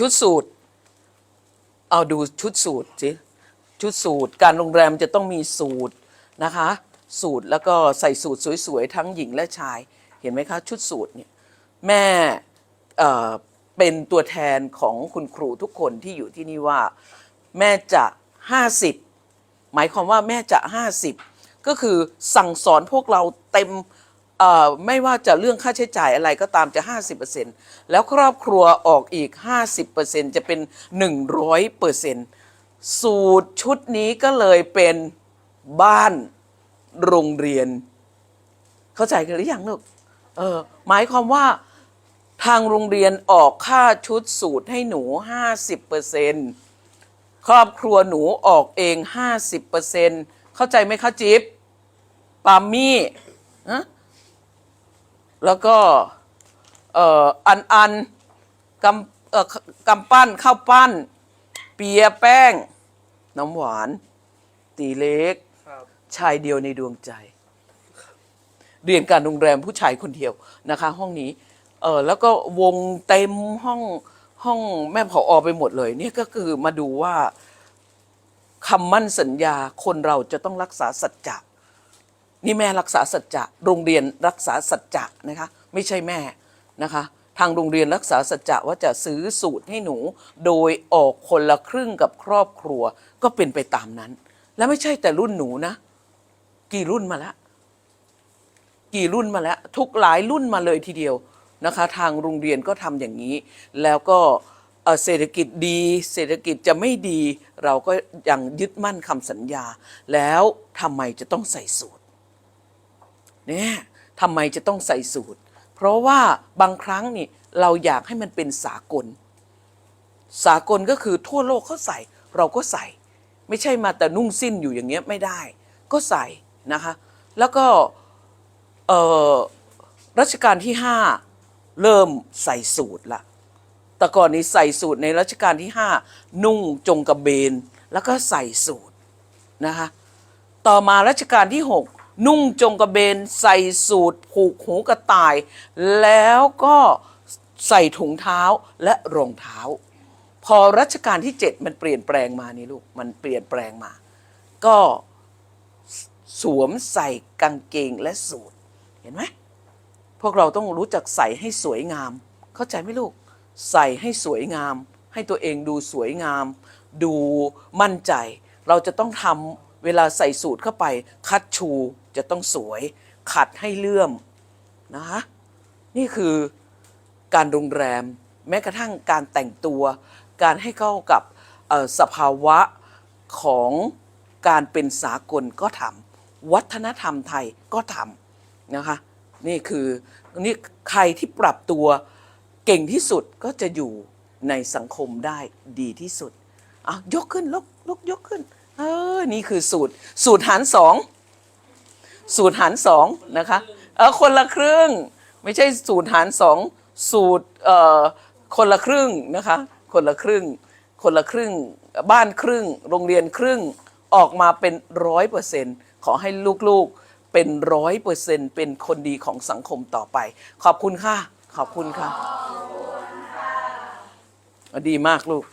ชุดสูตร เอาดูชุดสูตรสิชุดสูตร การโรงแรมจะต้องมีสูตรนะคะ สูตรแล้วก็ใส่สูตรสวยๆ ทั้งหญิงและชาย เห็นไหมคะ ชุดสูตรเนี่ยแม่เเป็นตัวแทนของคุณครูทุกคนที่อยู่ที่นี่ว่า แม่จะ 50 หมายความว่าแม่จะ 50 ก็คือสั่งสอนพวกเราเต็ม เอ่อไม่ว่าจะเรื่องค่าใช้จ่ายอะไรก็ตามจะ 50%แล้วครอบครัวออกอีก 50%จะเป็น 100%สูตรชุดนี้ก็เลยเป็นบ้านโรงเรียน เข้าใจกันหรือยังลูกเออหมายความว่าทางโรงเรียนออกค่าชุดสูตรให้หนู 50%ครอบครัวหนูออกเอง 50%เข้าใจไหมคะจิ๊บปามี่ฮะ แล้วก็เอ่ออันอันกำเอ่อกำปั้นข้าวปั้น เปียแป้ง น้ำหวาน ตีเล็ก ครับ ชายเดียวในดวงใจ เรียนการโรงแรมผู้ชายคนเดียวนะคะ ห้องนี้ เออแล้วก็วงเต็มห้องห้องแม่ผออไปหมดเลย เนี่ยก็คือมาดูว่าคำมั่นสัญญาคนเราจะต้องรักษาสัจจะ นี่แม่รักษาสัจจะโรงเรียนรักษาสัจจะนะคะไม่ใช่แม่นะคะ ทางโรงเรียนรักษาสัจจะว่าจะซื้อสูตรให้หนู โดยออกคนละครึ่งกับครอบครัวก็เป็นไปตามนั้น และไม่ใช่แต่รุ่นหนูนะ กี่รุ่นมาแล้วกี่รุ่นมาแล้ว ทุกหลายรุ่นมาเลยทีเดียวนะคะ ทางโรงเรียนก็ทำอย่างนี้ แล้วก็เศรษฐกิจดี เศรษฐกิจจะไม่ดี เราก็ยังยึดมั่นคำสัญญา แล้วทำไมจะต้องใส่สูตร เนี่ยทำไมจะต้องใส่สูตร เพราะว่าบางครั้งนี่เราอยากให้มันเป็นสากล สากลก็คือทั่วโลกเขาใส่ เราก็ใส่ ไม่ใช่มาแต่นุ่งสิ้นอยู่อย่างเงี้ยไม่ได้ ก็ใส่นะคะ แล้วก็รัชกาลที่ห้าเริ่มใส่สูตรละแต่ก่อนนี้ใส่สูตรในรัชกาลที่ห้านุ่งจงกระเบน แล้วก็ใส่สูตรนะคะ ต่อมารัชกาลที่หก นุ่งจงกระเบนใส่สูตรผูกหูกระต่าย แล้วก็ใส่ถุงเท้าและรองเท้า พอรัชกาลที่เจ็ดมันเปลี่ยนแปลงมานี่ลูก มันเปลี่ยนแปลงมา ก็สวมใส่กางเกงและสูทเห็นไหมพวกเราต้องรู้จักใส่ให้สวยงาม เข้าใจไหมลูก ใส่ให้สวยงาม ให้ตัวเองดูสวยงาม ดูมั่นใจ เราจะต้องทำ เวลาใส่สูทเข้าไป คัดชูจะต้องสวย ขัดให้เลื่อมนะคะนี่คือการโรงแรม แม้กระทั่งการแต่งตัว การให้เข้ากับสภาวะของการเป็นสากลก็ทำวัฒนธรรมไทยก็ทำนะคะนี่คือนี่ใครที่ปรับตัวเก่งที่สุดก็จะอยู่ในสังคมได้ดีที่สุดอะยกขึ้นลกลกยกขึ้น เออนี่คือสูตร สูตรหารสองสูตรหารสองนะคะเออคนละครึ่ง ไม่ใช่สูตรหารสองสูตรเอ่อคนละครึ่งนะคะ คนละครึ่ง คนละครึ่ง บ้านครึ่ง โรงเรียนครึ่งออกมาเป็นร้อยเปอร์เซ็นต์ขอให้ลูกๆเป็นร้อยเปอร์เซ็นต์เป็นคนดีของสังคมต่อไป ขอบคุณค่ะ ขอบคุณค่ะ ดีมากลูก